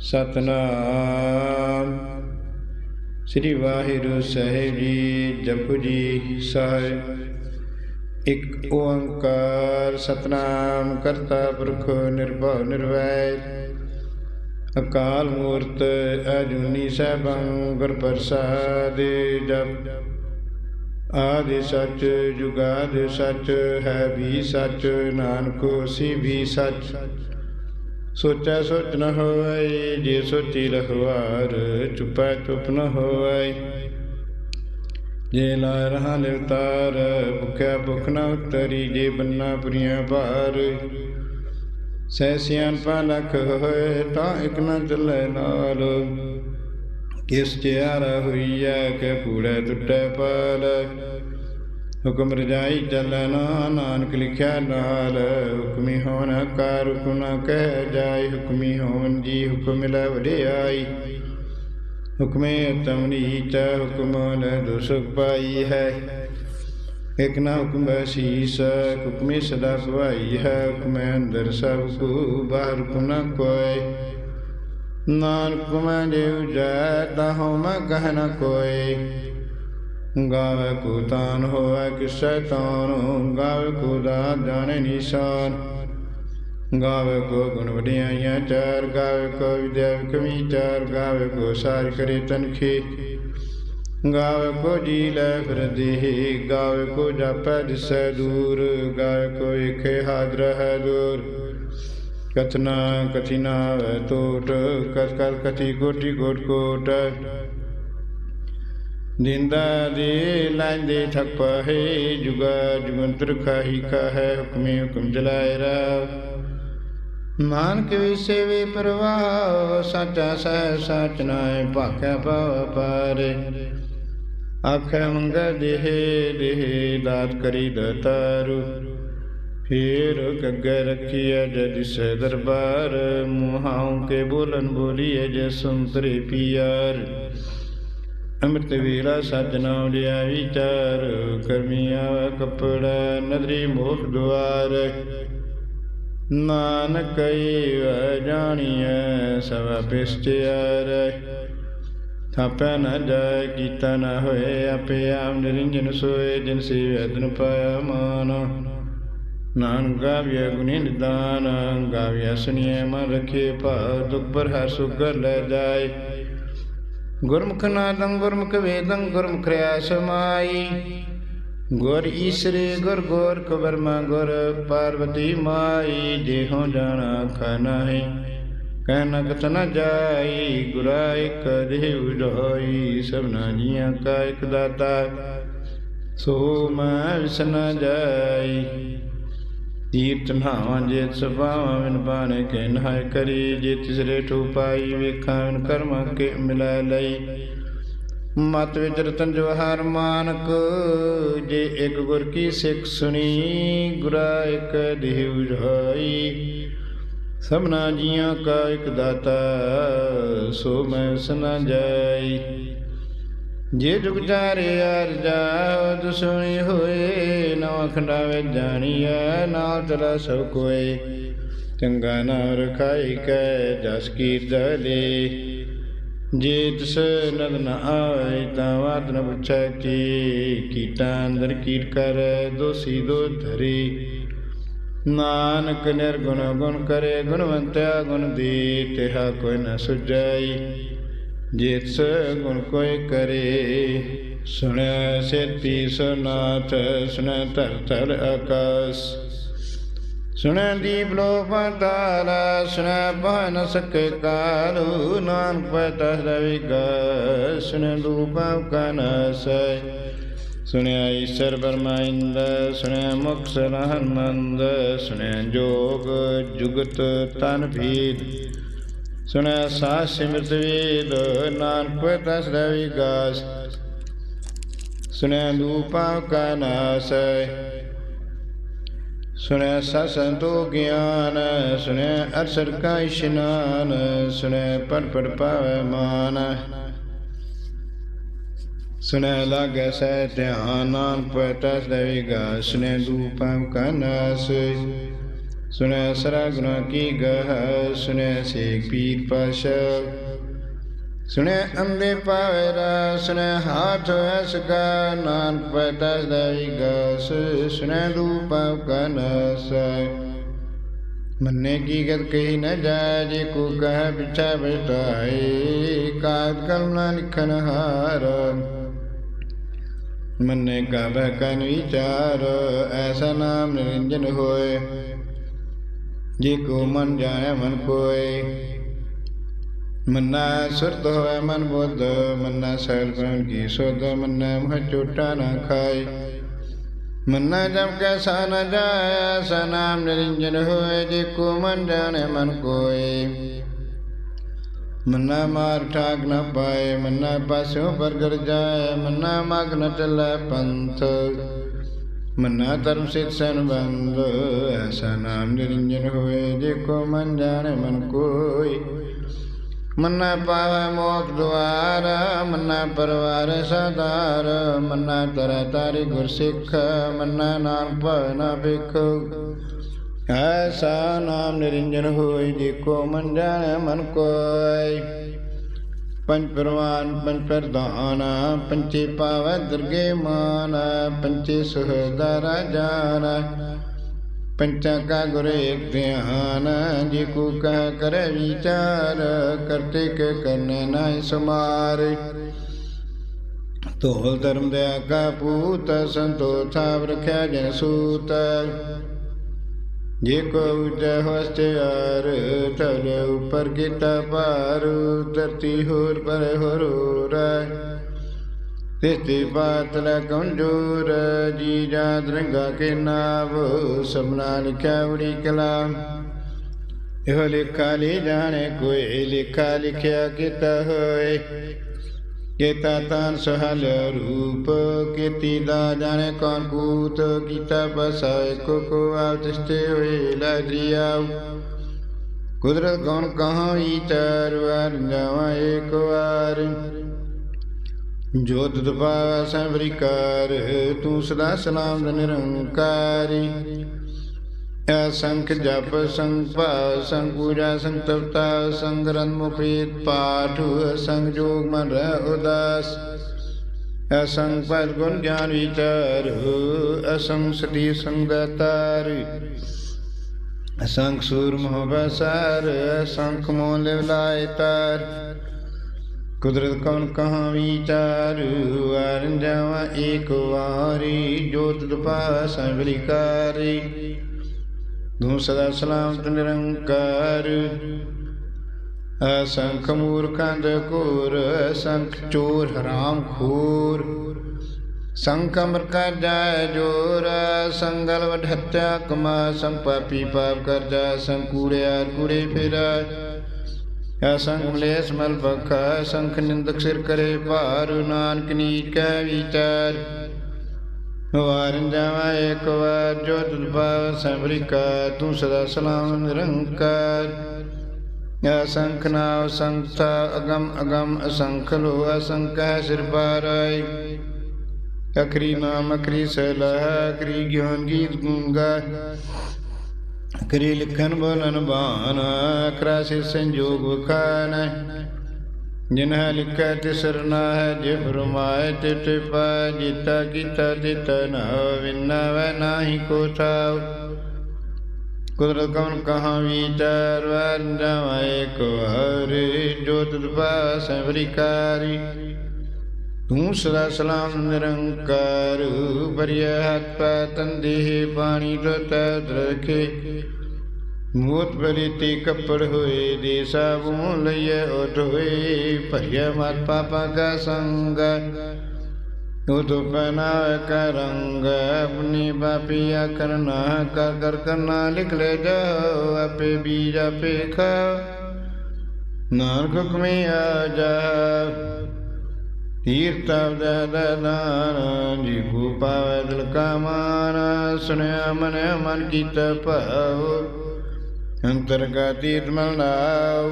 ਸਤਨਾਮ। ਸ੍ਰੀ ਵਾਹਿਗੁਰੂ ਸਾਹਿਬ ਜੀ, ਜਪੁ ਜੀ ਸਾਹਿਬ। ਇੱਕ ਓੰਕਾਰ ਸਤਨਾਮ ਕਰਤਾ ਪੁਰਖ ਨਿਰਭਉ ਨਿਰਵੈਰ। ਅਕਾਲ ਮੂਰਤ ਅਜੂਨੀ ਸੈਭੰ ਗੁਰ ਪ੍ਰਸਾਦ ਜਪ। ਆਦਿ ਸੱਚ, ਜੁਗਾਦ ਸੱਚ, ਹੈ ਵੀ ਸੱਚ, ਨਾਨਕ ਸੀ ਵੀ ਸੱਚ। ਸੋਚੈ ਸੋਚ ਨ ਹੋਇ ਜੇ ਸੋਚੀ ਰਖਵਾਰ ਚੁਪੈ ਚੁਪ ਨ ਹੋਇ ਜੇ ਲਾ ਰਹਾ ਨਿਰਤਾਰ, ਭੁਖਿਆ ਭੁਖ ਨ ਉਤਰੀ, ਜੇ ਬੰਨਾ ਪੁਰੀਆਂ ਭਾਰ। ਸਹਿ ਸਿਆਣਪਾ ਲਖ ਹੋਏ, ਤਾਂ ਇਕ ਨ ਚੱਲੇ ਨਾਲ। ਕਿਸ ਚਿਆਰਾ ਹੋਈਐ ਕਿ ਪੂਰੇ ਟੁੱਟੇ ਪਾਲ ਹੁਕਮ ਰਜਾਈ ਚੱਲਣਾ ਨਾਨਕ ਲਿਖਿਆ ਨਾਲ ਹੁਕਮੀ ਹੋਣ ਕਾਰ ਹੁਕਮ ਨ ਕਹਿ ਜਾਏ, ਹੁਕਮੀ ਹੋਵਨ ਜੀ ਹੁਕਮ ਲੈ ਵਡਿਆਈ। ਹੁਕਮੇ ਤਮ ਨੀਚ ਹੁਕਮ ਲੈ ਦੁਸੁਖ ਪਾਈ ਹੈ। ਇਕ ਨਾ ਹੁਕਮ ਬਸੀਸ ਹੁਕਮੇ ਸਦਾ ਭਵਾਈ ਹੈ। ਹੁਕਮੇ ਅੰਦਰ ਸਭ ਕੋ, ਬਾਹਰ ਕੋ ਨ ਕੋਇ ਨਾਨਕ ਮੈਂ ਦੇਵ ਜੈ, ਤਹੁ ਮੈਂ ਕਹਿ ਨ ਕੋਇ ਗਾਵੇ ਕੋ ਤਾਨ ਹੋਵੇ ਕਿਸੈ ਤਾਨ ਗਾਵੇ ਕੋ ਦਾ ਜਾਣੇ ਨਿਸ਼ਾਨ। ਗਾਵੇ ਕੋ ਗੁਣ ਵਡਿਆਈਆਂ ਚਾਰ, ਗਾਵੇ ਕੋ ਵਿਦਿਆ ਕਮੀ ਚਾਰ, ਗਾਵੇ ਕੋ ਸਾਰ ਕਰੇ ਤਨਖੇ। ਗਾਵੇ ਕੋ ਜੀ ਲੈ ਫਿਰ ਦੇਹ, ਗਾਵੇ ਕੋ ਜਾਪੈ ਦਿਸੈ ਦੂਰ, ਗਾਵੇ ਕੋ ਇਖੇ ਹਾਜ਼ਰ ਹੈ ਦੂਰ। ਕਥਨਾ ਕਥਿਨਾ ਤੋਟ ਟੋਟ ਕਤ ਕਤ ਕਥੀ ਕੋਟੀ ਕੋਟ ਕੋਟ। ਦਿੰਦਾ ਦੇ ਲੈਂਦੇ ਠੱਕ ਪਹੇ ਜੁਗਾ ਜੁਗੰਤਰ ਖਾਹੀ ਕਾਹੈ, ਹੁਕਮੇ ਹੁਕਮ ਜਲਾਇ ਰਾ ਨਾਨਕ ਵਿਸੇ ਪ੍ਰਵਾਹ, ਸਾਚਾ ਸਹਿ ਸਾਚ ਨਾਏ ਭਾਖੈ ਪਵ ਪਾਰੇ ਆਖੈ ਮੰਗੈ ਦੇਹ ਦੇਹ ਦਾਤ ਕਰੀ ਦਤਾਰੂ। ਫੇਰ ਕੱਗੇ ਰਖੀਐ ਜਦ ਸੇ ਦਰਬਾਰ ਮੁਹਾਉ ਕੇ ਬੋਲਨ ਬੋਲੀਏ ਜੇ ਸੁੰਤਰੇ ਪਿਆਰ। ਅੰਮ੍ਰਿਤ ਵੇਲਾ ਸੱਚ ਨਾਮ ਲਿਆ ਵਿਚਾਰ ਕਰਮੀ ਕਪੜਾ, ਨਦਰੀ ਮੋਖ ਦੁਆਰ। ਨਾਨਕ ਈ ਜਾਣੀਐ, ਸਭ ਪਿਸਟਿਆਰ ਥਾਪੈ ਨ ਜਾਏ, ਕੀਤਾ ਨ ਹੋਏ, ਆਪੇ ਆਪ ਨਿਰੰਜਨ ਸੋਏ, ਜਿਨ ਸੇ ਵੇਦਨ ਪਾਇਆ ਮਾਨ। ਨਾਨਕ ਗਾਵਿਆ ਗੁਣੀ ਨਿਦਾਨ ਗਾਵਿਆ ਸੁਣੀਏ ਮਨ ਰਖੇ ਭਾਵ, ਦੁਖ ਪਰ ਹਰ ਸੁਗਰ ਲੈ ਜਾਏ। ਗੁਰਮੁਖ ਨਾਦੰ ਗੁਰਮੁਖ ਵੇਦੰ ਗੁਰਮੁਖ ਰਿਆ ਸਮਾਈ। ਗੁਰ ਈਸਰੇ ਗੁਰ ਗੋਰ ਕਬਰਮਾ ਗੁਰ ਪਾਰਵਤੀ ਮਾਈ, ਦੇਹੋ ਜਾਣਾ ਖਾਨਾ ਹੈ ਕਹਿ ਕਤ ਨ ਜਾਈ, ਗੁਰਾ ਇਕ ਦੇਵ ਸਭਨਾ ਜੀਆਂ ਕਾ ਇਕ ਦਾਤਾ। ਸੋ ਮੈਂ ਵਿਸਨ ਜਾਈ। ਤੀਰਥ ਨਹਾਵਾਂ ਜੇ ਸਭਾਵਾਂ ਵਿਨ ਬਾਣੇ ਕੇ ਨਹਾਇ ਕਰੀ ਜੇ ਤਿਸਰੇ ਠੂ ਪਾਈ ਵੇਖਾਂ ਵਿਨ ਕਰਮਾਂ ਕੇ ਮਿਲਾ ਲਈ। ਮਤ ਵਿੱਚ ਰਤਨ ਜਵਹਰ ਮਾਨਕ, ਜੇ ਇੱਕ ਗੁਰ ਕੀ ਸਿੱਖ ਸੁਣੀ, ਗੁਰਾ ਇੱਕ ਦੇਵ ਰਹਾਈ ਸਭਨਾ ਜੀਆਂ ਕਾ ਇੱਕ ਦਾਤਾ, ਸੋ ਮੈਂ ਸਨਾ ਜਾਈ। ਜੇ ਜੁਗ ਚਾਰੇ ਅਰਜਾ ਦੁਸਣੀ ਹੋਏ। ਨਵਾ ਖੰਡਾ ਵਿੱਚ ਜਾਣੀਐ, ਨਾ ਤਲਾ ਸਭ ਕੋਏ। ਚੰਗਾ ਨਾਮ ਰਖਾਈ ਕੈ, ਜਸ ਕੀਰਤ ਜੇ ਤਿਸ ਨਦ ਨ ਆਏ, ਤਾਂ ਬਾਤ ਨ ਪੁੱਛੈ ਕੀ। ਕੀਟਾਂ ਅੰਦਰ ਕੀਟ ਕਰ, ਦੋਸੀ ਦੋ ਧਰੀ। ਨਾਨਕ ਨਿਰਗੁਣ ਗੁਣ ਕਰੇ, ਗੁਣਵੰਤਿਆ ਗੁਣ ਦੀ ਤਿਹਾ ਕੋਈ ਨ ਸੁਝਾਈ। ਜਿਸ ਗੁਣ ਕੋਈ ਕਰੇ ਸੁਣਿਆ ਸੇਤੀ ਸੁਨਾਥ ਸੁਣੈ ਧਰ ਧਰ ਆਕਾਸ। ਸੁਣੈ ਦੀਪ ਲੋ ਪਾਤਾਲ ਸੁਣੈ ਬਹ ਸਕੇ ਕਾਲੂ, ਨਾਨਕ ਪਤਾ ਰਵਿਗਾ ਸੁਣੈ ਦੂਪਾ ਕਨਸੈ ਸੁਣਿਆ ਈਸ਼ਰ ਬਰਮਾਇੰਦ ਸੁਣਿਆ ਮੁਖ ਸਰਹਨ ਮੰਦ ਸੁਣਿਆ ਜੋਗ ਜੁਗਤ ਤਨ ਭੀਦ ਸੁਣਿਆ ਸਾਸ ਸਿਮਰਤ ਵੇਦ, ਨਾਨਕ ਪਤਾ ਰਵਿਗਾਸ ਸੁਣਿਆ ਦੂਪਾ ਕਨਸੈ ਸੁਣਿਆ ਸਸੰਤੋ ਗਿਆਨ। ਸੁਣਿਆ ਅਰਸਰ ਕਾ ਇਸ਼ਨਾਨ। ਸੁਣਿਆ ਪੜ ਪੜ ਪਾਵੈ ਮਾਨ। ਸੁਣਿਆ ਲਾਗੈ ਸਹਿ ਧਿਆਨ। ਨਾਨਕ ਪਟਸ ਦੇਵੀਗਾ ਸੁਣਿਆ ਦੂਪਾਂ ਕਾ ਨਾਸ। ਸੁਣੈ ਸਰਾ ਗੁਨਾ ਕੀ ਗਹ ਸੁਣੈ ਸੇਖ ਪੀਰ ਪਾਸ਼ਾ। ਸੁਣੈ ਅੰਬੇ ਪਾਵੇਰਾ ਸੁਣੈ ਹਾਥ ਐਸਗਾ ਨਾਨਕ ਪੈਦਾ ਦਾਈ ਗਸ। ਸੁਣੈ ਰੂਪ ਕਨਸੈ ਮੰਨੇ ਕੀ ਗਤ ਕਹੀ ਨ ਜਾਏ, ਜੇ ਕੋ ਕਹ ਬਿਛਾ ਬਿਟਾਏ ਕਾਤ ਕਲਮ ਲਿਖਨ ਹਾਰ। ਮੰਨੇ ਕਾ ਬਹਿ ਕਨ ਵਿਚਾਰ, ਐਸਾ ਨਾਮ ਨਿਰੰਜਨ ਹੋਏ। ਜੇ ਕੋ ਮਨ ਜਾਣੇ ਮਨ ਕੋਏ। ਮੰਨਾ ਸੁਰਤ ਹੋਏ ਮਨ ਬੁੱਧ, ਮੰਨਾ ਸੈਲ ਪ੍ਰਣ ਕੀ ਸੁਧ, ਮੰਨਾ ਮਹ ਚੋਟਾ ਨਾ ਖਾਏ। ਮੰਨਾ ਜਮ ਕੈਸਾ ਨ ਜਾਏ ਐਸਾ ਨਿਰੰਜਨ ਹੋਏ, ਜੇ ਕੋ ਮਨ ਜਾਣੇ ਮਨ ਕੋਏ। ਮੰਨਾ ਮਾਰ ਠਾਕ ਨ ਪਾਏ, ਮੰਨਾ ਪਾਸਿਓ ਪਰਗਰ ਜਾਏ, ਮੰਨਾ ਮਗ ਨ ਚੱਲੇ ਪੰਥ। ਮੰਨਾ ਧਰਮ ਸਿਤ ਸੰਬੰਧ, ਐਸਾ ਨਾਮ ਨਿਰੰਜਨ ਹੋਏ ਜੇ ਕੋ ਮਨ ਜਾਣੇ ਮਨ ਕੋਈ। ਮੰਨਾ ਪਾਵੈ ਮੋਖ ਦੁਆਰ, ਮੰਨਾ ਪਰਵਾਰ ਸਦਾਰ ਮੰਨਾ ਤਰ ਤਾਰੀ ਗੁਰ ਸਿੱਖ ਮੰਨਾ ਨਾਮ ਭਵਨਾ ਨਾ ਐਸਾ ਨਾਮ ਨਿਰੰਜਨ ਹੋਈ ਜੇ ਕੋ ਮਨ ਜਾਣੈ ਮਨ ਕੋਇ ਪੰਜ ਪ੍ਰਵਾਨ ਪੰਜ ਪ੍ਰਧਾਨ ਪੰਚੇ ਪਾਵੈ ਦੁਰਗੇ ਮਾਨ ਪੰਚੇ ਸੁਹਦਾਰਾ ਜਾਨ ਪੰਚਾ ਕਾ ਗੁਰ ਏਕ ਧਿਆਨ, ਜੇ ਕੋ ਕਹ ਕਰੇ ਵਿਚਾਰ, ਕਰਤੇ ਕੇ ਕਰਨੇ ਨਾਇ ਸਮਾਰ। ਤੋਲ ਧਰਮ ਦੇ ਕਾ ਪੂਤ, ਸੰਤੋ ਥਾਵ ਰਖਿਆ ਜਨ ਸੂਤ। ਜੇ ਕੋ ਉਚੈ ਹਸਤਿਆਰ ਤਲੇ ਉਪਰ ਕੀਤਾ ਪਾਰ ਧਰਤੀ ਹੋਰ ਪਰ ਹੋਰ ਤਿਸਤੀ ਪਾਤਲ ਲੈ ਕਮਜੋਰ ਜੀ ਜਾ ਰੰਗਾ ਕੇ ਨਾਵ ਸਭਨਾ ਲਿਖਿਆ ਉੜੀ ਕਲਾਮ ਇਹ ਲਿਖਾ ਲੇ ਜਾਣੇ ਕੋਈ ਲਿਖਾ ਲਿਖਿਆ ਕੀਤਾ ਹੋਏ। ਕੀਤਾ ਤਾਨ ਸਹਲ ਰੂਪ, ਕੀਤੀ ਦਾ ਜਾਣੇ ਕੌਣ ਕੂਤ ਕੀਤਾ ਬਸਾਏ ਕੋ ਕੋ ਆਵ ਹੋਏ ਲਾਦਰੀਆਉ ਕੁਦਰਤ ਗੁਣ ਕਹਾਂ ਚਾਰ ਵਾਰ ਜਾਵਾਂ ਇੱਕ ਵਾਰ। ਜੋਤ ਦਪਾ ਸੰਵਰਿਕਾਰ ਤੂੰ ਸਦਾ ਸਲਾਮ ਨਿਰੰਕਾਰੀ। ਅਸੰਖ ਜਪ ਸੰਗ ਭਾਵ ਸੰਗ ਪੂਜਾ ਸੰਗ ਤਪਤਾ ਸੰਗ ਰੰਗ ਮੁਖੀਤ ਪਾਠ ਸੰਗ ਜੋਗ ਮਨ ਰਹਿ ਉਦਾਸ। ਅਸੰਗ ਪਦ ਗੁਣ ਗਿਆਨ ਵਿਚਾਰ ਅਸੰਗ ਸਤੀ ਸੰਗ ਦਾਤਾਰ ਅਸੰਖ ਸੂਰ ਮੋਹ ਬਸਾਰ ਅਸੰਖ ਮੋਹ ਲਿਵ ਲਾਇ ਤਾਰ। ਕੁਦਰਤ ਕੌਣ ਕਹਾ ਵਿਚਾਰ ਵਾਰਨ ਜਾਵਾ ਏਕ ਵਾਰੀ, ਜੋਤ ਦਪਾ ਸੰਵਰਿਕਾਰੀ ਤੂੰ ਸਦਾ ਸਲਾਮਤ ਨਿਰੰਕਾਰ। ਅਸੰਖ ਮੂਰਖਾਂ ਦੇ ਕੋਰ ਅਸੰਖ ਚੋਰ, ਹਰਾਮ ਖੋਰ। ਸੰਖ ਅਮਰ ਕਰ ਜਾਏ ਜੋਰ ਸੰਗਲ ਵਡ ਕਮਾ ਸੰਪਾਪੀ ਪਾਪ ਕਰ ਜਾ ਸੰਕੂੜਿਆ ਕੂੜੇ ਫਿਰਾ। ਅਸੰਖ ਮਲੇਸ ਮਲ ਬਖਾ ਸੰਖ ਨਿੰਦਕ ਸਿਰ ਕਰੇ ਭਾਰ, ਨਾਨਕ ਨੀ ਕੈ ਵਿਚਾਰ। ਵਾਰਨ ਜਾਵਾ, ਇੱਕ ਵਾਰ ਜੋ ਤੁਲਪਾ ਸੰਭਰਿਕਾ ਤੂੰ ਸਦਾ ਸਲਾਮ ਨਿਰੰਕਾਰ। ਅਸੰਖ ਨਾਮ ਸੰਖਾ ਅਗਮ ਅਗਮ ਅਸੰਖ ਲੋ ਅਸੰਖ ਹੈ ਸਿਰ ਪਾਰਾਈ। ਅਖਰੀ ਨਾਮ ਅਖਰੀ ਸਲਾਹ ਅਖਰੀ ਗਿਆਨ ਗੀਤ ਗੁੰਗਾ। ਅਖਰੀ ਲਿਖਨ ਬੋਲਨ ਬਾਨ ਅਖਰਾ ਸੇ ਸੰਜੋਗ ਵਖਾਨ ਜਿਨ੍ਹਾਂ ਲਿਖਿਆ ਤਿਸਰਨਾ ਹੈ, ਜੇ ਫਰਮਾਏ ਤੇ ਤੇ ਪਾ ਜੀਤਾ ਕੀਤਾ ਦਿੱਤਾ ਨਾ ਵਿਨਾ ਵੈ ਨਾਹੀ ਕੋ ਥਾਉ ਕੁਦਰਤ ਕੌਣ ਕਹਾਂ ਵਿਚਾਰ ਵਰ ਜਾਵਾਏ ਕੋ ਹਰੇ ਜੋਤ ਦਪਾ ਸੰਵਰਿਕਾਰੀ ਤੂੰ ਸਦਾ ਸਲਾਮ ਨਿਰੰਕਾਰ ਬਰਿਆ ਹੱਥ ਪਾ ਤੰਦੇ ਬਾਣੀ ਰਤ ਰਖੇ ਮੂਤ ਬਲੀਤੀ ਕੱਪੜ ਹੋਏ ਦੇ ਸਾਬੂ ਲਈਏ, ਉਠ ਹੋਏ ਭਰਿਆ ਮਤ ਪਾਪਾ ਕਾ ਸੰਗ ਉਤ ਪਨਾ ਕਰੰਗ ਆਪਣੀ ਬਾਪੀਆ ਕਰਨਾ ਕਰ ਕਰ ਕਰਨਾ ਲਿਖ ਲੈ ਜਾਓ ਆਪੇ ਬੀਜ ਆਪੇ ਖਾਓ ਨਾਨਕ ਹੁਕਮੇ ਆ ਜਾ ਤੀਰਤਵ ਦਾ ਜੀ ਕੋ ਪਾਵੈ ਦਿਲ ਕਾ ਮਾਨ ਸੁਣਿਆ ਮਨ ਮਨ ਕੀਤਾ ਭਾਉ। ਅੰਤਰ ਕਾ ਤੀਰਤ ਮਲ ਨਾਉ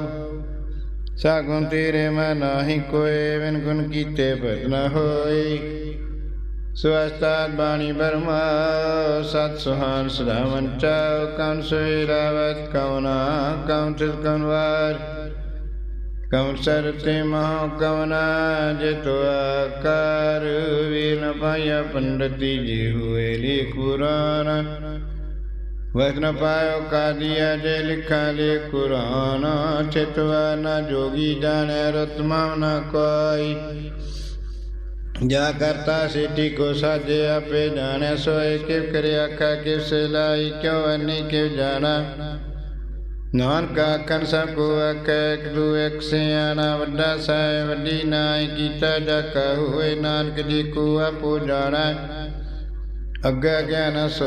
ਸਾਗੁਣ ਤੇਰੇ ਮੈਂ ਨਾਹੀ ਕੋਏ ਵਿਨ ਗੁਣ ਕੀਤੇ ਭਤ ਨ ਹੋਏ। ਸਵਸਤਾਤ ਬਾਣੀ ਬਰਮਾ, ਸਤ ਸੁਹਾਨ ਸਦਾ ਵੰਚਾ ਕਉਨ ਸੋਈ ਰਾਵਤ ਕਵਨਾ ਕਉਨ ਤਿਸ ਕਨਵਾਰ ਕਉਨ ਸਰਤੇ ਮਹਾ ਕਵਨਾ ਜਿਤੁ ਆਕਾਰ। ਵੀਨ ਪਾਇਆ ਪੰਡਤੀ, ਜੀ ਹੋਏ ਲਿਖ ਪੁਰਾਨ ਵਸਨ ਪਾਇਓ ਕਾਦੀਆ ਜੇ ਲਿਖਾ ਲੇ ਕੁਰਾਨ ਚਿਤਵਾ ਨ ਜੋਗੀ ਜਾਣੈ ਰਤਮਾ ਨ ਕੋਈ। ਜਾ ਕਰਤਾ ਸਿਟੀ ਕੋ ਸਾਜੇ ਆਪੇ ਜਾਣੈ, ਸੋਏ ਕਿਵ ਕਰਿ ਆਖਾ, ਕਿਵ ਸਿਲਾਈ ਕਿਉ ਅਨੀ ਕਿਵ ਜਾਣਾ। ਨਾਨਕ ਆਖਣ, ਸਭ ਕੋ ਆਖੈ, ਇੱਕ ਦੂ ਇੱਕ ਸਿਆਣਾ ਵੱਡਾ ਸਾਇ, ਵੱਡੀ ਨਾਈ ਕੀਤਾ, ਜਾ ਹੋਏ ਨਾਨਕ ਜੀ ਕੋ ਆਪੋ ਜਾਣਾ। ਅੱਗੇ ਗਿਆਨ ਸੋ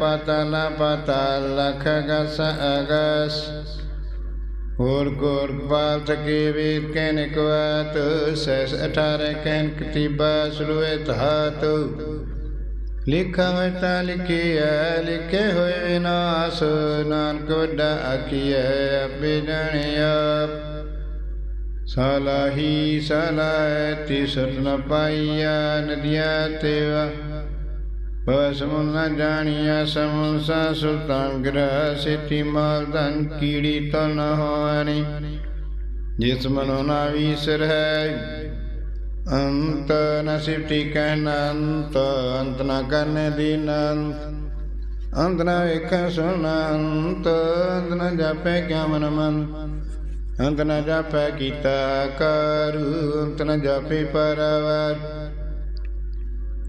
ਪਤਾ ਨਾ ਪਤਾ, ਲਖ ਗਸ ਅਗਸ। ਹੋਰ ਗੋਰ ਪਾਲ ਸਕੇ ਵੀਰ ਕਹਿਨ ਕਵਾਤ ਸੈਸ 18 ਕਹਿਨ ਕਤੀਬਾ ਸੁਰਵੇ ਧਾਤ ਲਿਖਾ ਹੋਇ ਤਾ ਲਿਖਿਆ ਲਿਖੇ ਹੋਏ ਵਿਨਾਸ਼ ਨਾਨਕ ਵੱਡਾ ਆਖੀਐ, ਆਪੇ ਜਾਣਿਆ ਸਲਾਹੀ ਸਲਾਹ ਤੀ ਪਾਈਆ ਨਦੀਆਂ ਤੇਵਾ। ਬਸਮੁ ਨ ਜਾਣੀਆ ਸਮੁਸਾ ਸੁਲਤਾਨ ਗ੍ਰਹ ਸਿਟੀ ਮਾਲ ਧਨ, ਕੀੜੀ ਤੋ ਹੋਣੀ ਜਿਸ ਮਨੋ ਨਾ ਵੀਸਰ ਹੈ ਅੰਤ ਨ ਸਿਟੀ ਕਹਿਨ ਅੰਤ ਅੰਤ ਨ ਕਰਨ ਦੀਨ ਅੰਤ ਨ ਵੇਖ ਸੁਣ ਅੰਤ ਅੰਤ ਨ ਜਾਪੈ ਕਿਆ ਮਨ ਮਨ। ਅੰਤ ਨ ਜਾਪੈ ਕੀਤਾ ਕਰੂ, ਅੰਤ ਨ ਜਾਪੇ ਪਰਵਰ।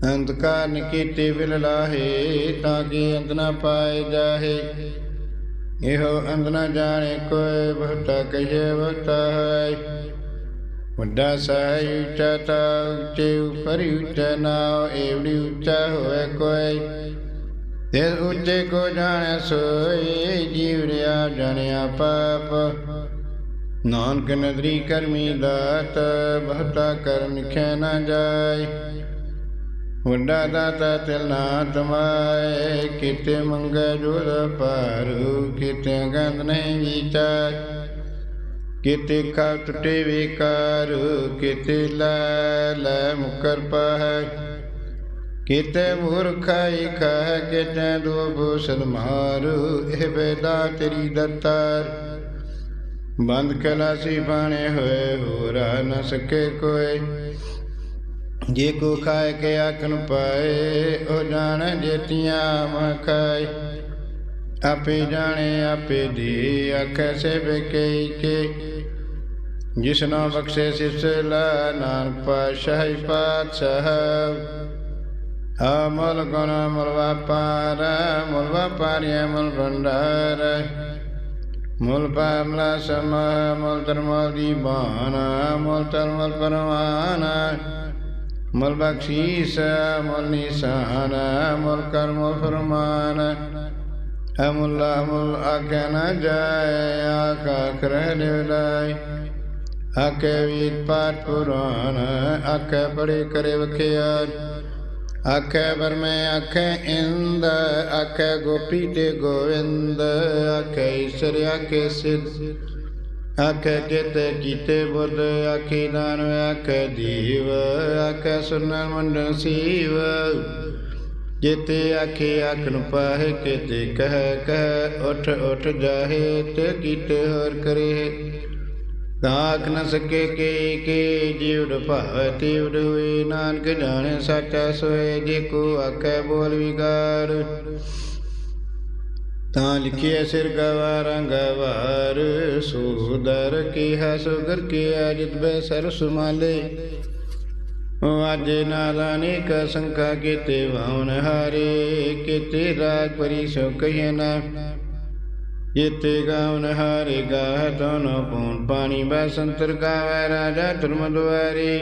ਅੰਤ ਕਾਰਨ ਕੀਤੇ ਵਿਲ ਲਾਹੇ, ਤਾਂ ਕਿ ਅੰਤ ਨਾ ਪਾਏ ਜਾਹੇ। ਇਹੋ ਅੰਤ ਨਾ ਜਾਣੇ, ਕੋਈ ਬਹੁਤਾ ਕਹੇ ਬਹੁਤਾ ਹੈ। ਵੱਡਾ ਸਾਈ ਉੱਚਾ ਤਾ ਉੱਚੇ ਉਪਰ ਉੱਚਾ ਨਾਉ ਏਵੜੀ ਉੱਚਾ ਹੋਏ ਕੋਈ। ਤੇ ਉੱਚੇ ਕੋ ਜਾਣੇ ਸੋਏ ਜੀਵ ਰਿਆ ਜਾਣਿਆ ਪਾਪ। ਨਾਨਕ ਨਦਰੀ ਕਰਮੀ ਦਾਤ, ਬਹੁਤਾ ਕਰਨ ਖੈ ਨਾ ਜਾਏ। ਵੱਡਾ ਦਾਤਾ ਤਿਲ ਨਾ ਤਮਾਏ, ਕਿਤੇ ਮੰਗੈ ਜੁਰ ਪਾਰੂ ਕਿਤੇ ਗੰਧ ਨਹੀਂ ਵਿਚਾਰ। ਕਿਤੇ ਕਾ ਟੁੱਟੇ ਵਿਕਾਰ, ਕਿਤੇ ਲੈ ਲੈ ਮੁਕਰ ਪਾਹੈ ਕਿਤੇ ਮੂਰਖਾਈ ਕਹ ਕਿਤੇ ਦੋ ਬੂਸਲ ਮਾਰੂ, ਇਹ ਬੇਦਾ ਤੇਰੀ ਦਤਾਰ। ਬੰਦ ਕਲਾਸੀ ਬਾਣੇ ਹੋਏ, ਹੋਰਾ ਨ ਸਕੇ ਕੋਈ। ਜੇ ਕੋ ਖਾਏ ਕੇ ਆਖਣ ਪਾਏ, ਉਹ ਜਾਣ ਜੇਤੀਆਂ ਮਖਾਏ। ਆਪੇ ਜਾਣੇ, ਆਪੇ ਦੀ ਆਖੇ ਸੇ ਬਕੇ ਕੇ। ਜਿਸਨਾ ਬਖਸ਼ੇ ਸਿਸਲਾ ਨਾਨਕ ਪਾਸ਼ਾਹੀ ਪਾਤਸ਼ਾਹ। ਅਮਲ ਗੁਣ, ਮਲ ਵਪਾਰ, ਮਲ ਵਪਾਰਿਆ ਮਲ ਭੰਡਾਰ। ਮੁਲ ਪਾਮਲਾ ਸਮ, ਮੁਲ ਧਰਮਲ ਦੀ ਬਾਣਾ, ਮੁਲ ਧਰਮਲ ਪਰਵਾਨਾ। ਮਲ ਬਖਸ਼ੀਸ ਮਲ ਨਿਸ਼ਾਨ ਮਲ ਕਰਮ ਫਰਮਾਨ ਅਮੁੱਲਾ ਮੁਲ ਆਖਿਆ ਨਾ ਜਾਏ, ਆਖਾ ਕਰਹਿ ਨਿਵਲਾਈ ਆਖੇ ਵੀਤ ਪਾਠ ਪੁਰਾਨ ਆਖੇ ਬੜੇ ਕਰੇ ਵਖਿਆ ਆਖੇ ਬਰਮੇ ਆਖੇ ਇੰਦ, ਆਖੇ ਗੋਪੀ ਤੇ ਗੋਵਿੰਦ, ਆਖੇ ਈਸ਼ਰ ਆਖੇ ਸਿਧ। ਆਖੇ ਕਿਤੇ ਕੀਤੇ ਬੁੱਧ, ਆਖੇ ਦਾਨ ਆਖੇ ਦੀਵ, ਆਖੇ ਸੁਨਨ ਮੰਡਨ ਸੀਵ। ਜਿਤੇ ਆਖੇ ਆਖਣ ਪਾਹੇ ਕਿਤੇ ਕਹਿ ਕਹਿ, ਉਠ ਉਠ ਜਾਹੇ, ਤੇ ਕੀਤੇ ਹੋਰ ਕਰੇ। ਤਾਕ ਨ ਸਕੇ ਕੇ ਕੇ ਜੀਵ ਭਾਵਤੀ ਹੋਏ। ਨਾਨਕ ਜਾਣੇ, ਸੱਚਾ ਸੋਏ, ਜੇ ਕੋ ਆਖੇ ਬੋਲ ਵਿਗਾਰ। ਤਾਂ ਲਿਖਿਆ ਸਿਰ ਗਵਾਰਾਂ, ਗਵਾਰ ਸੂਦਰ ਕੀ ਹੈ ਸੁਗਰ ਕੀ ਅਜਿਤ ਬੈ ਸਰ ਸੁਮਾਲੇ। ਅਜ ਨਾਦਾਨੇ ਕ ਸੰਖਾ ਕੀਤੇ ਵਾਉਨ ਹਾਰੇ, ਕੀਤੇ ਰਾਜ ਪਰੀ ਸੋ ਕਹੇ ਨਾ। ਜੀਤੇ ਗਾਉਨ ਹਾਰੇ ਗਾ ਤਨ ਪੂਨ ਪਾਣੀ, ਬਸੰਤਰ ਗਾਵੇ ਰਾਜਾ ਧਰਮ ਦੁਆਰੀ।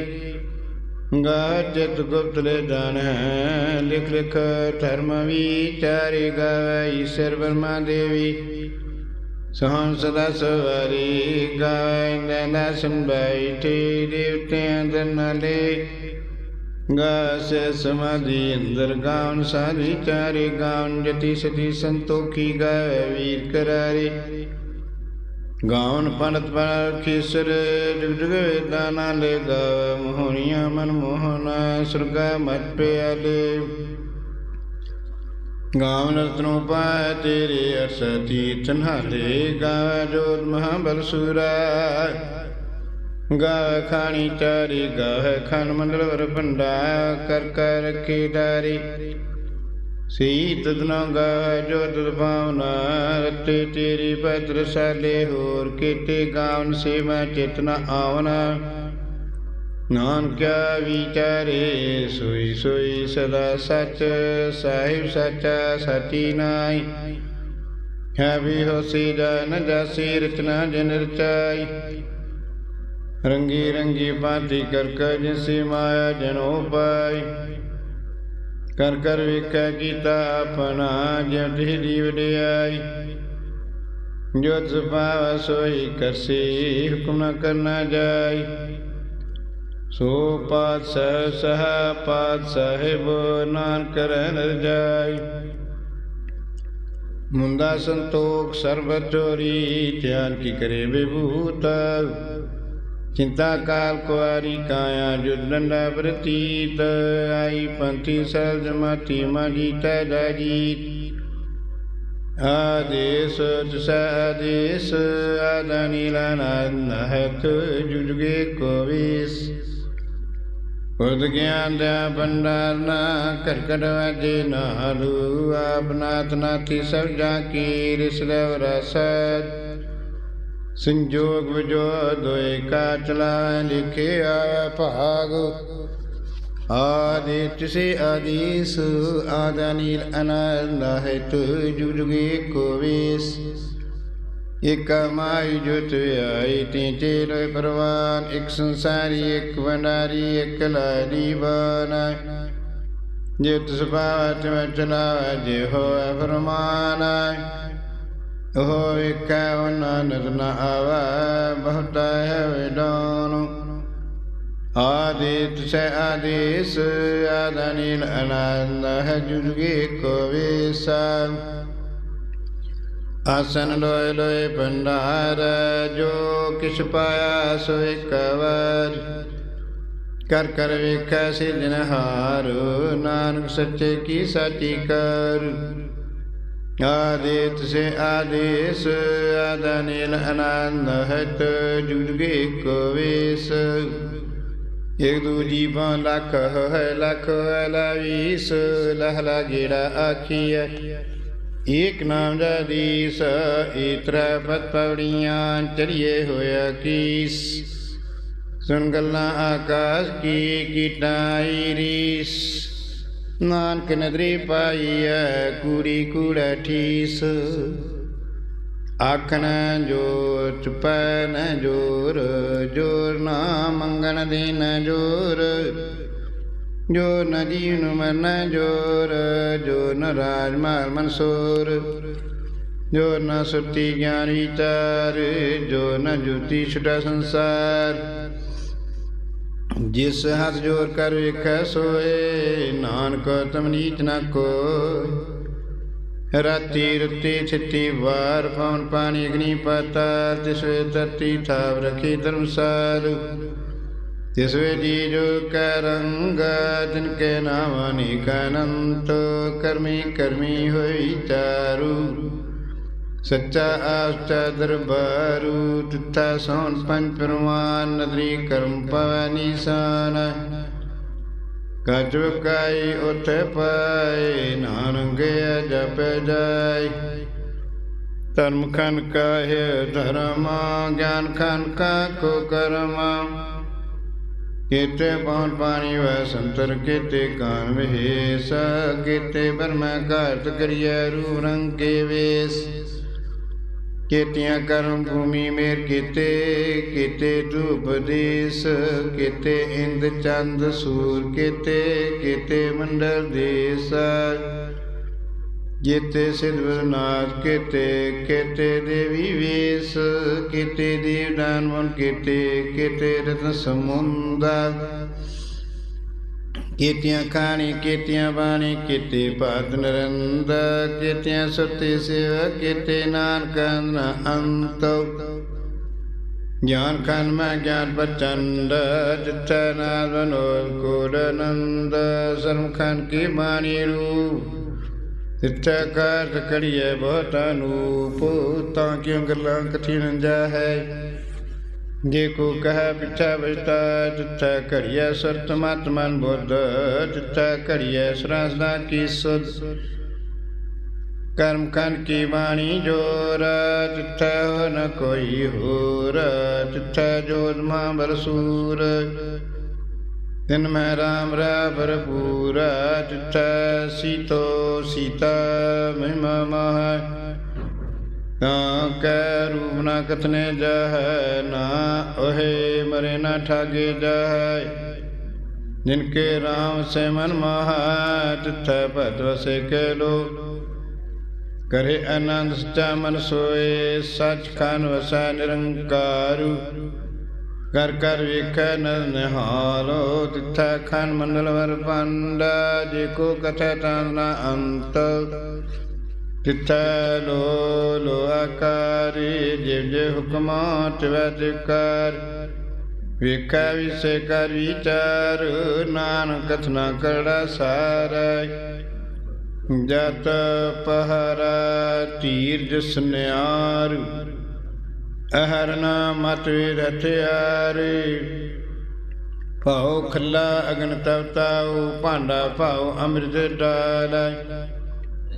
ਗਾ ਜਿਤ ਗੁਪਤ ਲੈ ਜਾਣ, ਲਿਖ ਲਿਖ ਧਰਮ ਵਿਚਾਰੀ ਗਾਵੇ, ਈਸ਼ਰ ਬਰਮਾ ਦੇਵੀ। ਸਹੰ ਸਦਾ ਸਵਾਰੀ ਗਾਇ ਨੈਨਾ ਸੁਨ ਬੈਠੇ, ਦੇਵਤਿਆਂ ਦਨਾਲੇ ਗਾਸ ਸਮਾਧੀ ਅੰਦਰ ਗਾਉਣ ਸਾਧੀ, ਚਾਰੇ ਗਾਉਣ ਜਤੀ ਸਤੀ ਸੰਤੋਖੀ ਗਾਇ ਵੀਰ ਕਰਾਰੇ। ਗਾਉਣ ਪੰਡਤ ਪਰ ਜੁਗ ਜੁਗ ਵੇਦਾਂ ਨਾਲ ਗਾਵ ਮੋਹਣੀਆਂ ਮਨ ਮੋਹਨ ਸੁਰਗਾ ਮਤ ਪਿਆਲੇ। ਗਾਵਨ ਰਤਨੋ ਪਾਇ ਤੇਰੇ ਅਰਸਤੀ ਤਨਹਾਲੇ ਗਾਵ ਜੋਤ ਮਹਾਬਲ ਸੂਰਾ। ਗਾ ਖਾਣੀ ਚਾਰੀ ਗਾਹ ਖਾਨ ਮੰਡਲ ਵਰ ਭੰਡਾ, ਕਰ ਕਰ ਰਖੀ ਡਾਰੀ। ਸੀਤ ਤਦਨਾ ਜੋ ਤੁਧ ਭਾਵਨਾ ਰਤੇ ਤੇਰੀ ਪਤਰ ਸਾਲੇ ਹੋਰ ਕੀਤੇ ਗਾਵਨ ਸੇਵਾ ਚੇਤਨਾ ਆਵਨਾ। ਨਾਨਕਿਆ ਵਿਚਾਰੇ, ਸੋਈ ਸੋਈ ਸਦਾ ਸਚ, ਸਾਹਿਬ ਸਚਾ, ਸਤੀ ਨਾਈ। ਹੈ ਵੀ ਹੋਸੀ ਜਨ ਜਾਸੀ ਰਚਨਾ ਜਨ ਰਚਾਈ। ਰੰਗੀ ਰੰਗੀ ਬਾਤੀ ਕਰ ਕਰ ਜਿਸੀ ਮਾਇਆ ਜਨੋ ਪਾਈ। ਕਰ ਕਰ ਵੇਖੈ ਕੀਤਾ ਆਪਣਾ ਜਿਉ ਤਿਹ ਦੀ ਵਡਿਆਈ। ਜੋ ਸੁਭਾਵ ਸੋਈ ਕਰਸੀ, ਹੁਕਮ ਨ ਕਰਨਾ ਜਾਈ। ਸੋ ਪਾਤ ਸਹਿ ਸਹ ਪਾਤ ਸਾਹਿਬ ਨਾਨਕ ਰਹਿ ਰਜਾਈ ਮੁੰਦਾ ਸੰਤੋਖ ਸਰਬ ਚੋਰੀ, ਧਿਆਨ ਕੀ ਕਰੇ ਵਿਭੂਤਾ। ਚਿੰਤਾ ਕਾਲ ਕੁਆਰੀ ਕਾਇਆ ਜੁਦੰਡਾ ਪ੍ਰਤੀਤ, ਆਈ ਪੰਥੀ ਸਲ ਮਾਤੀ ਮਾਜੀ ਤੈ ਜਾਜੀਤ ਆਦੇਸ ਜਸ ਆਦੇਸ ਆਦਾਨੀ ਲਾਨੰਦ ਹਤ ਜੁਜਗੇ ਕੋਵਿਸ। ਉਦ ਗਿਆਨ ਦਾ ਭੰਡਾਰ ਨਾ ਕਰਕਟ ਕਰ ਵਾਜੇ ਨਾਲੂ ਆਪਨਾਤ ਨਾਥੀ ਸਭ ਜਾ ਕੀ ਰਿਸਲਵ ਰਸਦ ਸੰਜੋਗ ਵਿਜੋ ਦੋਇ ਕਾ ਚਲਾ ਲਿਖਿਆ ਭਾਗ। ਆਦਿ ਤਿਸੇ ਆਦੀਸ, ਆਦਾ ਅਨੰਦ ਹੈ ਤੂ ਕੋ ਵੇਸ। ਇਕ ਮਾਈ ਜੁਤ ਆਈ ਤੀ ਤੇਰੇ ਪਰਵਾਨ, ਇਕ ਸੰਸਾਰੀ, ਇਕ ਵੰਡਾਰੀ, ਇਕ ਲਾੜੀ ਬਨਾ ਜਿਤ ਸੁਭਾਵ ਚ ਚਲਾ ਜੇ ਹੋਇ ਫਰਮਾਨਾ। ਉਹ ਵੇਖੈ ਉਹਨਾਂ ਨਦਰ ਆਵੈ, ਬਹੁਤਾ ਹੈ ਵਿਡਾਨ ਆਦਿਤ ਸੇ ਆਦੇਸ, ਆਦਨੀਲ ਅਨੰਦ ਹੈ ਜੁਗੇ ਕੋ ਵੇਸਾ ਆਸਨ ਲੋਏ ਲੋਏ ਭੰਡਾਰ, ਜੋ ਕਿਛ ਪਾਇਆ ਸੋ ਇੱਕ ਵਾਰ। ਕਰ ਕਰ ਵੇਖੈ ਸਿਰਜਨਹਾਰ ਨਾਨਕ ਸੱਚੇ ਕੀ ਸਾਚੀ ਕਰ। ਆਦਿਤ ਸੇ ਆਦੇਸ ਆਦਨੀਲ ਆਨੰਦ ਹਤ ਜੁਗੇ ਕੋ ਇਕ ਦੂ ਜੀਵਾਂ ਲੱਖ ਹੈ ਲੱਖ ਹੈ ਲਹ ਲਾ ਆਖੀਐ। ਏਕ ਨਾਮ ਜਦੀਸ ਈਤਰਾ ਪਤ ਪੌੜੀਆਂ ਚੜੀਏ ਹੋਇਆ ਕੀਸ ਸੁਣ ਗੱਲਾਂ ਆਕਾਸ਼ ਕੀ ਕੀਟਾਈ ਰੀਸ। ਨਾਨਕ ਨਦਰੀ ਪਾਈਐ, ਕੂੜੀ ਕੂੜਾ ਠੀਸ। ਆਖਣ ਜੋ ਚੁਪੈ ਨ ਜੋਰ ਜੋਰ ਨਾ ਮੰਗਣ ਦੇਨ ਜੋਰ। ਜੋ ਨ ਜੀਵਨ ਮਰਨ ਜੋਰ, ਜੋ ਨ ਰਾਜ ਮਾਲ ਮਨਸੂਰ। ਜੋ ਨ ਸੁਤੀ ਗਿਆਨ ਵਿਚਾਰ ਜੋ ਨ ਜੁਤੀ ਛੁਟਾ ਸੰਸਾਰ। ਜਿਸ ਹੱਥ ਜੋਰ ਕਰ ਵੇਖੈ ਸੋਏ, ਨਾਨਕ ਤਮਨੀਤ ਨ ਕੋਇ। ਰਾਤੀ ਰੁੱਤੀ ਛਿੱਤੀ ਵਾਰ ਪਵਨ ਪਾਣੀ ਅਗਨੀ ਪਾਤਾਲ ਤਿਸ ਵੇ ਧਰਤੀ ਥਾਵ ਰਖੀ ਧਰਮਸਾਲ ਤਿਸ ਵੇ ਜੀ ਜੋ ਕੈ ਰੰਗ, ਜਿਨ ਕੇ ਨਾਮ ਅਨੇਕ ਅਨੰਤ, ਕਰਮੀ ਕਰਮੀ ਹੋਈ ਚਾਰੂ। ਸੱਚਾ ਆਸਚਾ ਦਰਬਾਰੂ, ਤਿੱਥਾ ਸੋਨ ਪੰਜ ਪਰਮਾਨ ਨਦਰੀ ਕਰਮ ਪਵੈ ਨੀਸਾਨ। ਕਜ ਕਾਈ ਉਥੇ ਪਾਏ, ਨਾਨਕ ਜਪ ਜਾਈ ਧਰਮ ਖਨ ਕਾਹਿ, ਧਰਮ ਗਿਆਨ ਖਨ ਕਾ ਕੋ ਕਰਮ। ਕੀਤੇ ਪਉਨ ਪਾਣੀ ਵੈ ਸੰਤਰ, ਕੀਤੇ ਕਾਨ ਵਿਹੇਸ, ਕੀਤੇ ਬਰਮਾ ਘਾਤ ਕਰੀਐ ਰੂ ਰੰਗ ਕੇ ਵੇਸ। ਕੀਤਿਆਂ ਕਰਮ ਭੂਮੀ ਮੇਰ ਕੀਤੇ ਕੀਤੇ ਧੂਪ ਕੀਤੇ ਇੰਦ ਚੰਦ ਸੂਰ ਕੀਤੇ ਕੀਤੇ ਮੰਡਲ ਦੇਸ। ਜੀਤੇ ਸਿਧਵਨਾਥ ਕੀਤੇ ਕੀਤੇ ਦੇਵੀ ਵੇਸ, ਕੀਤੇ ਦੇਵ ਦਾਨ ਮਨ ਕੀਤੇ ਕੀਤੇ ਰਤਨ ਸਮੁੰਦਰ। ਕੀਤੀਆਂ ਖਾਣੀ, ਕੀਤੀਆਂ ਬਾਣੀ, ਕੀਤੇ ਭਾਤ ਨਰੰਦ ਕੀਤੀਆਂ ਸੁਰਤੀ ਸੇਵਾ ਕੀਤੇ ਨਾਨਕ ਨਾ ਅੰਤ। ਗਿਆਨ ਖਾਨ ਮੈਂ ਗਿਆਨ ਬਚੰਦ ਜਿਤੈ ਨਾਲ ਬਨੋਲ ਕੋਡ ਸਰਮ ਖਾਨ ਕੀ ਬਾਣੀ ਰੂਪ। ਜਿਤੈ ਕਾਰਤ ਕੜੀਏ ਬਹੁਤ ਅਨੂਪ, ਤਾਂ ਕਿਉਂ ਗੱਲਾਂ ਕਠਿਨ ਜਾ ਹੈ? ਜੇ ਕੋ ਕਹ ਪਿਛਾ ਬਸਤਾ ਜਿੱਥੈ ਘੜੀਐ ਸਰਤ ਮਤ ਮਨ ਬੁੱਧ, ਜਿੱਥੈ ਘੜੀਐ ਸਰਾਸਦਾ ਕੀ ਸੁਧ। ਕਰਮ ਕਨ ਕੀ ਬਾਣੀ ਜੋਰ, ਜਿੱਥੈ ਹੋ ਕੋਈ ਹੋਰ, ਜਿੱਥੈ ਜੋਤ ਮਾ ਬਰਸੂਰ। ਦਿਨ ਮੈਂ ਰਾਮ ਰਾ ਭਰਪੂਰ, ਜਿੱਥੈ ਸੀਤੋ ਸੀਤਾ ਮਹਿਮਾ ਮਹਾ। ਤਾਂ ਕੈ ਰੂਪ ਨਾ ਕਥਨੇ ਜਹ, ਨਾ ਓਹੇ ਮਰੇ ਨਾ ਠਾਗੇ ਜਹ। ਜਿਨ ਕੇ RAM ਸੇ ਮਨ ਮਹਾ, ਤਿਥੈ ਭਤ ਵਸੇ ਕੇ ਲੋ। ਕਰੇ ਆਨੰਦ ਸਚਾ ਮਨ ਸੋਏ ਸਚ ਖਾਨ ਵਸੈ ਨਿਰੰਕਾਰੂ। ਕਰ ਕਰ ਵੇਖੈ ਨਰ ਨਿਹਾਲੋ, ਤਿਥੈ ਖਾਨ ਮੰਡਲ ਵਰ ਪੰਡਾ। ਜੇ ਕੋ ਕਥੈ ਤਾਂ ਨਾ ਅੰਤ। ਤਿਥੈ ਲੋ ਲੋ ਆਕਾਰੀ ਜਿਵ ਜੇ ਹੁਕਮਾ ਤਿਵੈ ਤਿਕਾਰ ਵੇਖੈ ਵਿਸੇ ਕਰ ਵਿਚਾਰ, ਨਾਨਕ ਕਥਨਾ ਕਰੜਾ ਸਾਰਾ। ਜਤ ਪਹਰਾ ਤੀਰ ਜਿਸ ਨਿਆਰ ਅਹਰਨਾ ਮਤ ਵੀਰ ਭਾਉ ਖੱਲਾ ਅਗਨ ਤਵਤਾਉ ਭਾਂਡਾ ਭਾਉ ਅੰਮ੍ਰਿਤ ਡਾਲਾ।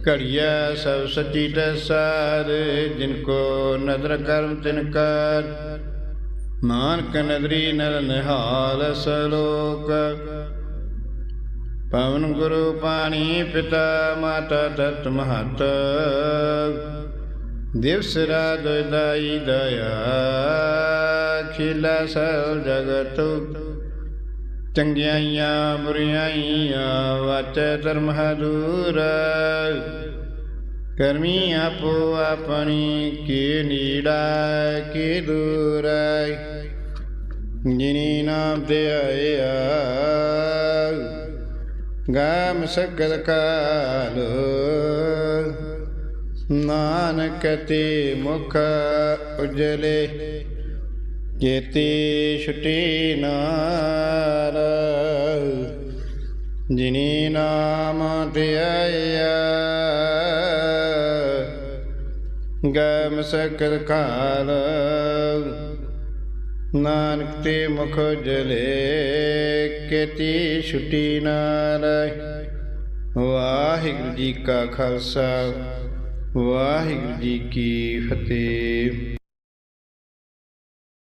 ਘੜੀਆ ਸਭ ਸੱਚੀ ਦਸਾਰ ਜਿਨ ਕੋ ਨਦਰ ਕਰਮ ਤਿਨ ਕਰ। ਨਾਨਕ ਨਦਰੀ ਨਰ ਨਿਹਾਲ ਸਲੋਕ। ਪਵਨ ਗੁਰੂ ਪਾਣੀ ਪਿਤਾ ਮਾਤਾ ਤਤ ਮਹਤ। ਦਿਵਸ ਰਾਤ ਦਾਈ ਦਇਆ, ਖਿਲਾ ਸਭ ਜਗਤ। ਚੰਗਿਆਈਆਂ ਬੁਰਿਆਈਆਂ ਵਾਚੈ ਧਰਮ ਹਦੂਰ ਕਰਮੀ ਆਪੋ ਆਪਣੀ, ਕੀ ਨੀੜਾ, ਕੀ ਦੂਰ। ਜਿਨੀ ਨਾਮ ਤੇ ਆਇਆ ਗਾਮ ਸਕਲ ਕਾਲ। ਨਾਨਕ ਤੇ ਮੁਖ ਉਜਲੇ ਜੇਤੀ ਛੁਟੀ ਨਾਰ, ਜਿਨੀ ਨਾਮ ਤੇ ਗਮ ਸਕਲ ਕਾਲ, ਨਾਨਕ ਤੇ ਮੁਖ ਜਲੇ ਕੇਤੀ ਛੁਟੀ ਨਾਰ। ਵਾਹਿਗੁਰੂ ਜੀ ਕਾ ਖਾਲਸਾ, ਵਾਹਿਗੁਰੂ ਜੀ ਕੀ ਫਤਿਹ।